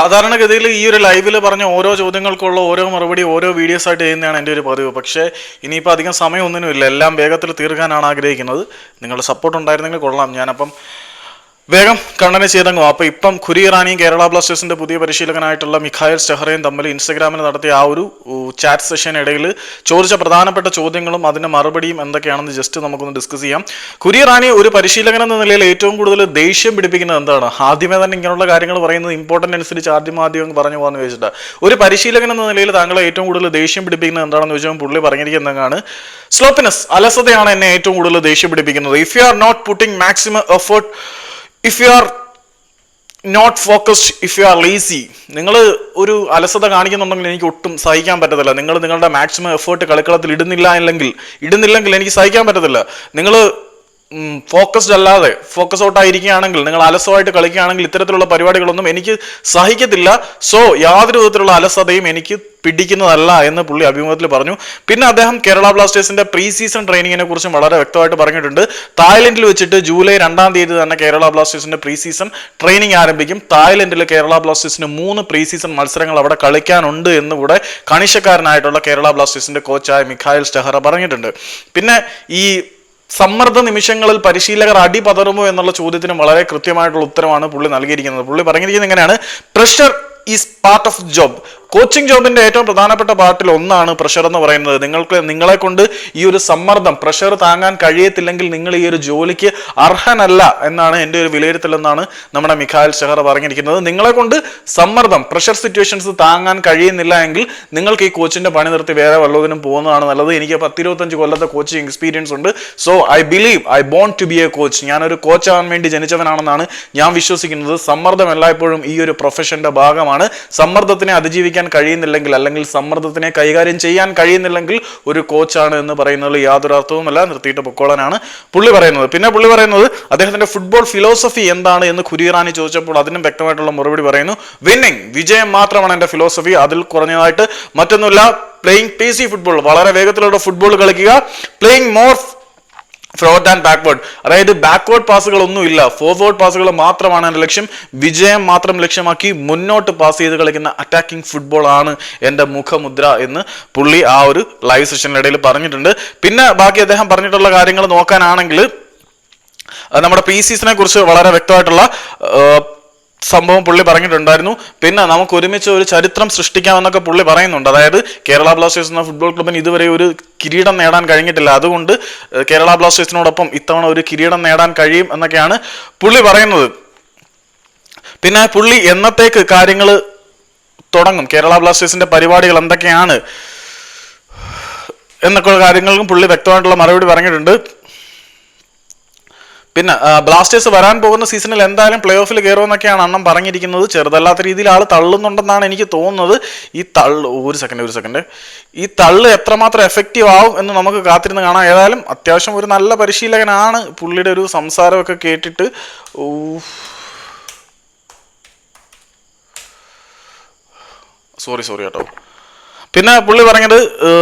സാധാരണഗതിയിൽ ഈ ഒരു ലൈവിൽ പറഞ്ഞ ഓരോ ചോദ്യങ്ങൾക്കുള്ള ഓരോ മറുപടി ഓരോ വീഡിയോസ് ആയിട്ട് ചെയ്യുന്നതാണ് എന്റെ ഒരു പതിവ്. പക്ഷേ ഇനിയിപ്പോൾ അധികം സമയമൊന്നിനുമില്ല. എല്ലാം വേഗത്തിൽ തീർക്കാനാണ് ആഗ്രഹിക്കുന്നത്. നിങ്ങളുടെ സപ്പോർട്ട് ഉണ്ടായിരുന്നെങ്കിൽ കൊള്ളാം. ഞാനപ്പം വേഗം കണ്ണനെ ചെയ്തങ്ങോ അപ്പൊ ഇപ്പം ഖുരി ഇറാനിയും കേരള ബ്ലാസ്റ്റേഴ്സിന്റെ പുതിയ പരിശീലകനായിട്ടുള്ള മിഖായൽ സ്റ്റെഹറയും തമ്മിൽ ഇൻസ്റ്റഗ്രാമിൽ നടത്തിയ ആ ഒരു ചാറ്റ് സെഷൻ ചോദിച്ച പ്രധാനപ്പെട്ട ചോദ്യങ്ങളും അതിന്റെ മറുപടിയും എന്തൊക്കെയാണെന്ന് ജസ്റ്റ് നമുക്കൊന്ന് ഡിസ്കസ് ചെയ്യാം. ഖുരി ഇറാനി ഒരു പരിശീലകൻ എന്ന നിലയിൽ ഏറ്റവും കൂടുതൽ ദേഷ്യം പിടിപ്പിക്കുന്നത് എന്താണ്? ആദ്യമേ തന്നെ ഇങ്ങനെയുള്ള കാര്യങ്ങൾ പറയുന്നത് ഇമ്പോർട്ടന്റ് അനുസരിച്ച് ആദ്യം ആദ്യം പറഞ്ഞു പോകാന്ന് ചോദിച്ചിട്ട് ഒരു പരിശീലകൻ എന്ന നിലയിൽ താങ്കളെ ഏറ്റവും കൂടുതൽ ദേഷ്യം പിടിപ്പിക്കുന്നത് എന്താണെന്ന് ചോദിച്ചാൽ പുള്ളി പറഞ്ഞിരിക്കുന്നതാണ് സ്ലോപ്പിനസ് അലസതയാണ് എന്നെ ഏറ്റവും കൂടുതൽ ദേഷ്യം പിടിപ്പിക്കുന്നത്. If you are not putting maximum effort if you are not focused if you are lazy നിങ്ങൾ ഒരു അലസത കാണിക്കുന്നുണ്ടെങ്കിൽ എനിക്ക് ഒട്ടും സഹിക്കാൻ പറ്റത്തില്ല. നിങ്ങൾ നിങ്ങളുടെ മാക്സിമം എഫേർട്ട് കളിക്കളത്തിൽ ഇടുന്നില്ല അല്ലെങ്കിൽ ഇടുന്നില്ലെങ്കിൽ എനിക്ക് സഹിക്കാൻ പറ്റത്തില്ല. നിങ്ങൾ ഫോക്കസ്ഡ് അല്ലാതെ ഫോക്കസ് ഔട്ട് ആയിരിക്കുകയാണെങ്കിൽ നിങ്ങൾ അലസമായിട്ട് കളിക്കുകയാണെങ്കിൽ ഇത്തരത്തിലുള്ള പരിപാടികളൊന്നും എനിക്ക് സഹിക്കത്തില്ല. സോ യാതൊരു വിധത്തിലുള്ള അലസതയും എനിക്ക് പിടിക്കുന്നതല്ല എന്ന് പുള്ളി അഭിമുഖത്തിൽ പറഞ്ഞു. പിന്നെ അദ്ദേഹം കേരള ബ്ലാസ്റ്റേഴ്സിന്റെ പ്രീ സീസൺ ട്രെയിനിങ്ങിനെ കുറിച്ചും വളരെ വ്യക്തമായിട്ട് പറഞ്ഞിട്ടുണ്ട്. തായ്ലൻഡിൽ വെച്ചിട്ട് ജൂലൈ രണ്ടാം തീയതി തന്നെ കേരള ബ്ലാസ്റ്റേഴ്സിന്റെ പ്രീ സീസൺ ട്രെയിനിങ് ആരംഭിക്കും. തായ്ലൻഡിൽ കേരള ബ്ലാസ്റ്റേഴ്സിന് മൂന്ന് പ്രീ സീസൺ മത്സരങ്ങൾ അവിടെ കളിക്കാനുണ്ട് എന്ന് കൂടെ കണിശക്കാരനായിട്ടുള്ള കേരള ബ്ലാസ്റ്റേഴ്സിന്റെ കോച്ചായ മിഖായൽ സ്റ്റെഹറ പറഞ്ഞിട്ടുണ്ട്. പിന്നെ ഈ സമ്മർദ്ദ നിമിഷങ്ങളിൽ പരിശീലകർ അടി പതറുമോ എന്നുള്ള ചോദ്യത്തിന് വളരെ കൃത്യമായിട്ടുള്ള ഉത്തരമാണ് പുള്ളി നൽകിയിരിക്കുന്നത്. പുള്ളി പറഞ്ഞിരിക്കുന്നത് എങ്ങനെയാണ് pressure is part of job coaching ജോബിന്റെ ഏറ്റവും പ്രധാനപ്പെട്ട പാർട്ടിൽ ഒന്നാണ് പ്രഷർ എന്ന് പറയുന്നത്. നിങ്ങൾക്ക് നിങ്ങളെ കൊണ്ട് ഈ ഒരു സമ്മർദ്ദം പ്രഷർ താങ്ങാൻ കഴിയത്തില്ലെങ്കിൽ നിങ്ങൾ ഈ ഒരു ജോലിക്ക് അർഹനല്ല എന്നാണ് എന്റെ ഒരു വിലയിരുത്തൽ എന്നാണ് നമ്മുടെ മിഖായൽ ഷെഹർ പറഞ്ഞിരിക്കുന്നത്. നിങ്ങളെ കൊണ്ട് സമ്മർദ്ദം പ്രഷർ സിറ്റുവേഷൻസ് താങ്ങാൻ കഴിയുന്നില്ല എങ്കിൽ നിങ്ങൾക്ക് ഈ കോച്ചിന്റെ പണി നിർത്തി വേറെ വല്ലതിനും പോകുന്നതാണ് നല്ലത്. എനിക്ക് പത്തിരുപത്തഞ്ച് കൊല്ലത്തെ കോച്ചിങ് എക്സ്പീരിയൻസ് ഉണ്ട്. So I believe I bond to be a coach ഞാനൊരു കോച്ച് ആവാൻ വേണ്ടി ജനിച്ചവനാണെന്നാണ് ഞാൻ വിശ്വസിക്കുന്നത്. സമ്മർദ്ദം എല്ലായ്പ്പോഴും ഈ ഒരു പ്രൊഫഷന്റെ ഭാഗമാണ്. സമ്മർദ്ദത്തിനെ അതിജീവിക്കാൻ കഴിയുന്നില്ലെങ്കിൽ അല്ലെങ്കിൽ സമ്മർദ്ദത്തിനെ കൈകാര്യം ചെയ്യാൻ കഴിയുന്നില്ലെങ്കിൽ ഒരു കോച്ചാണ് എന്ന് പറയുന്നത് യാതൊരു അർത്ഥവുമല്ല. നിർത്തിയിട്ട് പൊക്കോളനാണ് പുള്ളി പറയുന്നത്. പിന്നെ പുള്ളി പറയുന്നത് അദ്ദേഹത്തിന്റെ ഫുട്ബോൾ ഫിലോസഫി എന്താണ് എന്ന് ഖുരീറാനി ചോദിച്ചപ്പോൾ അതിനും വ്യക്തമായിട്ടുള്ള മറുപടി പറയുന്നു വിന്നിങ് വിജയം മാത്രമാണ് എന്റെ ഫിലോസഫി. അതിൽ കുറഞ്ഞതായിട്ട് മറ്റൊന്നുമില്ല. പ്ലേയിങ് പി സി ഫുട്ബോൾ വളരെ വേഗത്തിലുള്ള ഫുട്ബോൾ കളിക്കുക. Playing more forward and backward അതായത് ബാക്ക്വേർഡ് പാസുകൾ ഒന്നുമില്ല ഫോർവേഡ് പാസുകൾ മാത്രമാണ് എന്റെ ലക്ഷ്യം. വിജയം മാത്രം ലക്ഷ്യമാക്കി മുന്നോട്ട് പാസ് ചെയ്ത് കളിക്കുന്ന അറ്റാക്കിംഗ് ഫുട്ബോൾ ആണ് എന്റെ മുഖമുദ്ര എന്ന് പുള്ളി ആ ഒരു ലൈവ് സെഷനിനിടയിൽ പറഞ്ഞിട്ടുണ്ട്. പിന്നെ ബാക്കി അദ്ദേഹം പറഞ്ഞിട്ടുള്ള കാര്യങ്ങൾ നോക്കാനാണെങ്കിൽ നമ്മുടെ പി സീസിനെ കുറിച്ച് വളരെ വ്യക്തമായിട്ടുള്ള സംഭവം പുള്ളി പറഞ്ഞിട്ടുണ്ടായിരുന്നു. പിന്നെ നമുക്ക് ഒരുമിച്ച് ഒരു ചരിത്രം സൃഷ്ടിക്കാമെന്നൊക്കെ പുള്ളി പറയുന്നുണ്ട്. അതായത് കേരള ബ്ലാസ്റ്റേഴ്സ് എന്ന ഫുട്ബോൾ ക്ലബിന് ഇതുവരെ ഒരു കിരീടം നേടാൻ കഴിഞ്ഞിട്ടില്ല. അതുകൊണ്ട് കേരള ബ്ലാസ്റ്റേഴ്സിനോടൊപ്പം ഇത്തവണ ഒരു കിരീടം നേടാൻ കഴിയും എന്നൊക്കെയാണ് പുള്ളി പറയുന്നത്. പിന്നെ പുള്ളി എന്നത്തേക്ക് കാര്യങ്ങൾ തുടങ്ങും? കേരള ബ്ലാസ്റ്റേഴ്സിന്റെ പരിപാടികൾ എന്തൊക്കെയാണ്? എന്നൊക്കെ കാര്യങ്ങൾക്കും പുള്ളി വ്യക്തമായിട്ടുള്ള മറുപടി പറഞ്ഞിട്ടുണ്ട്. പിന്നെ ബ്ലാസ്റ്റേഴ്സ് വരാൻ പോകുന്ന സീസണിൽ എന്തായാലും പ്ലേ ഓഫിൽ കയറുമെന്നൊക്കെയാണ് അണ്ണം പറഞ്ഞിരിക്കുന്നത്. ചെറുതല്ലാത്ത രീതിയിൽ ആൾ തള്ളുന്നുണ്ടെന്നാണ് എനിക്ക് തോന്നുന്നത്. ഈ തള്ള് ഒരു സെക്കൻഡ് ഒരു സെക്കൻഡ് ഈ തള്ള് എത്രമാത്രം എഫക്റ്റീവ് ആവും എന്ന് നമുക്ക് കാത്തിരുന്ന് കാണാം. ഏതായാലും അത്യാവശ്യം ഒരു നല്ല പരിശീലകനാണ് പുള്ളിയുടെ ഒരു സംസാരമൊക്കെ കേട്ടിട്ട്. സോറി സോറി കേട്ടോ. പിന്നെ പുള്ളി പറഞ്ഞത്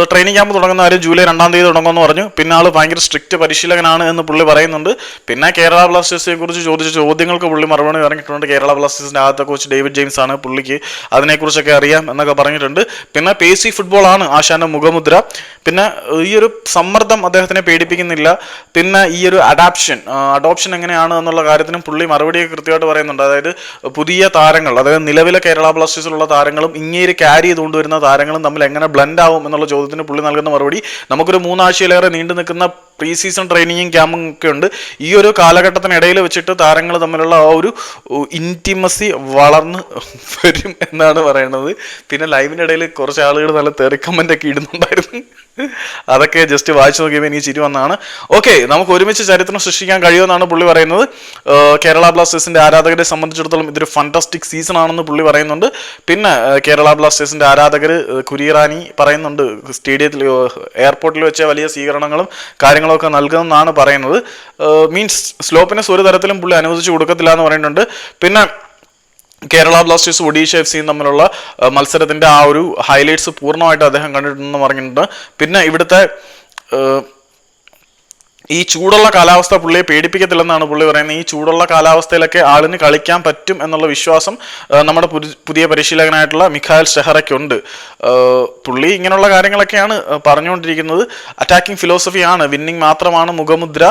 ട്രെയിനിങ് ക്യാമ്പ് തുടങ്ങുന്ന കാര്യം ജൂലൈ രണ്ടാം തീയതി തുടങ്ങുമെന്ന് പറഞ്ഞു. പിന്നെ ആൾ ഭയങ്കര സ്ട്രിക്റ്റ് പരിശീലകനാണ് എന്ന് പുള്ളി പറയുന്നുണ്ട്. പിന്നെ കേരള ബ്ലാസ്റ്റേഴ്സിനെ കുറിച്ച് ചോദിച്ച ചോദ്യങ്ങൾക്ക് പുള്ളി മറുപടി പറഞ്ഞിട്ടുണ്ട്. കേരള ബ്ലാസ്റ്റേഴ്സിന്റെ ആദ്യത്തെ കോച്ച് ഡേവിഡ് ജെയിംസ് ആണ് പുള്ളിക്ക് അതിനെക്കുറിച്ചൊക്കെ അറിയാം എന്നൊക്കെ പറഞ്ഞിട്ടുണ്ട്. പിന്നെ പേസി ഫുട്ബോൾ ആണ് ആശാന്റെ മുഖമുദ്ര. പിന്നെ ഈ ഒരു സമ്മർദ്ദം അദ്ദേഹത്തിനെ പേടിപ്പിക്കുന്നില്ല. പിന്നെ ഈ ഒരു അഡാപ്ഷൻ അഡോപ്ഷൻ എങ്ങനെയാണ് എന്നുള്ള കാര്യത്തിനും പുള്ളി മറുപടി കൃത്യമായിട്ട് പറയുന്നുണ്ട്. അതായത് പുതിയ താരങ്ങൾ അതായത് നിലവിലെ കേരള ബ്ലാസ്റ്റേഴ്സിലുള്ള താരങ്ങളും ഇങ്ങേര് ക്യാരി ചെയ്തുകൊണ്ടുവരുന്ന താരങ്ങളും തമ്മിൽ എങ്ങനെ ബ്ലെൻഡ് ആവും എന്നുള്ള ചോദ്യത്തിന് പുള്ളി നൽകുന്ന മറുപടി നമുക്കൊരു മൂന്നാഴ്ചയിലേറെ നീണ്ടു നിൽക്കുന്ന പ്രീ സീസൺ ട്രെയിനിങ്ങും ക്യാമ്പും ഒക്കെ ഉണ്ട്. ഈ ഒരു കാലഘട്ടത്തിനിടയിൽ വെച്ചിട്ട് താരങ്ങൾ തമ്മിലുള്ള ആ ഒരു ഇന്റിമസി വളർന്ന് വരും എന്നാണ് പറയുന്നത് പിന്നെ ലൈവിന്റെ ഇടയിൽ കുറച്ച് ആളുകൾ നല്ല തെറി കമന്റ് ഒക്കെ ഇടുന്നുണ്ടായിരുന്നു. അതൊക്കെ ജസ്റ്റ് വായിച്ചു നോക്കിയപ്പോൾ എനിക്ക് ചിരി വന്നാണ്. ഓക്കെ നമുക്ക് ഒരുമിച്ച് ചരിത്രം സൃഷ്ടിക്കാൻ കഴിയുമെന്നാണ് പുള്ളി പറയുന്നത്. കേരള ബ്ലാസ്റ്റേഴ്സിന്റെ ആരാധകരെ സംബന്ധിച്ചിടത്തോളം ഇതൊരു ഫണ്ടാസ്റ്റിക് സീസൺ ആണെന്ന് പുള്ളി പറയുന്നുണ്ട്. പിന്നെ കേരള ബ്ലാസ്റ്റേഴ്സിന്റെ ആരാധകർ കുരിയറാനി പറയുന്നുണ്ട്. സ്റ്റേഡിയത്തിൽ എയർപോർട്ടിൽ വെച്ച വലിയ സ്വീകരണങ്ങളും കാര്യങ്ങളൊക്കെ നൽകുന്നതെന്നാണ് പറയുന്നത്. മീൻസ് സ്ലോപ്പിനെസ് ഒരു തരത്തിലും പുള്ളി അനുവദിച്ചു കൊടുക്കത്തില്ല എന്ന് പറയുന്നുണ്ട്. പിന്നെ കേരള ബ്ലാസ്റ്റേഴ്സ് ഒഡീഷ എഫ് സിയും തമ്മിലുള്ള മത്സരത്തിന്റെ ആ ഒരു ഹൈലൈറ്റ്സ് പൂർണമായിട്ട് അദ്ദേഹം കണ്ടിട്ടുണ്ടെന്ന് പറഞ്ഞിട്ടുണ്ട്. പിന്നെ ഇവിടുത്തെ ഈ ചൂടുള്ള കാലാവസ്ഥ പുള്ളിയെ പേടിപ്പിക്കത്തില്ലെന്നാണ് പുള്ളി പറയുന്നത്. ഈ ചൂടുള്ള കാലാവസ്ഥയിലൊക്കെ ആളിന് കളിക്കാൻ പറ്റും എന്നുള്ള വിശ്വാസം നമ്മുടെ പുതിയ പരിശീലകനായിട്ടുള്ള മിഖായൽ ഷെഹറയ്ക്കുണ്ട്. പുള്ളി ഇങ്ങനെയുള്ള കാര്യങ്ങളൊക്കെയാണ് പറഞ്ഞുകൊണ്ടിരിക്കുന്നത്. അറ്റാക്കിംഗ് ഫിലോസഫിയാണ് വിന്നിങ് മാത്രമാണ് മുഖമുദ്ര.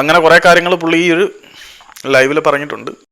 അങ്ങനെ കുറേ കാര്യങ്ങൾ പുള്ളി ഈ ഒരു ലൈവിൽ പറഞ്ഞിട്ടുണ്ട്.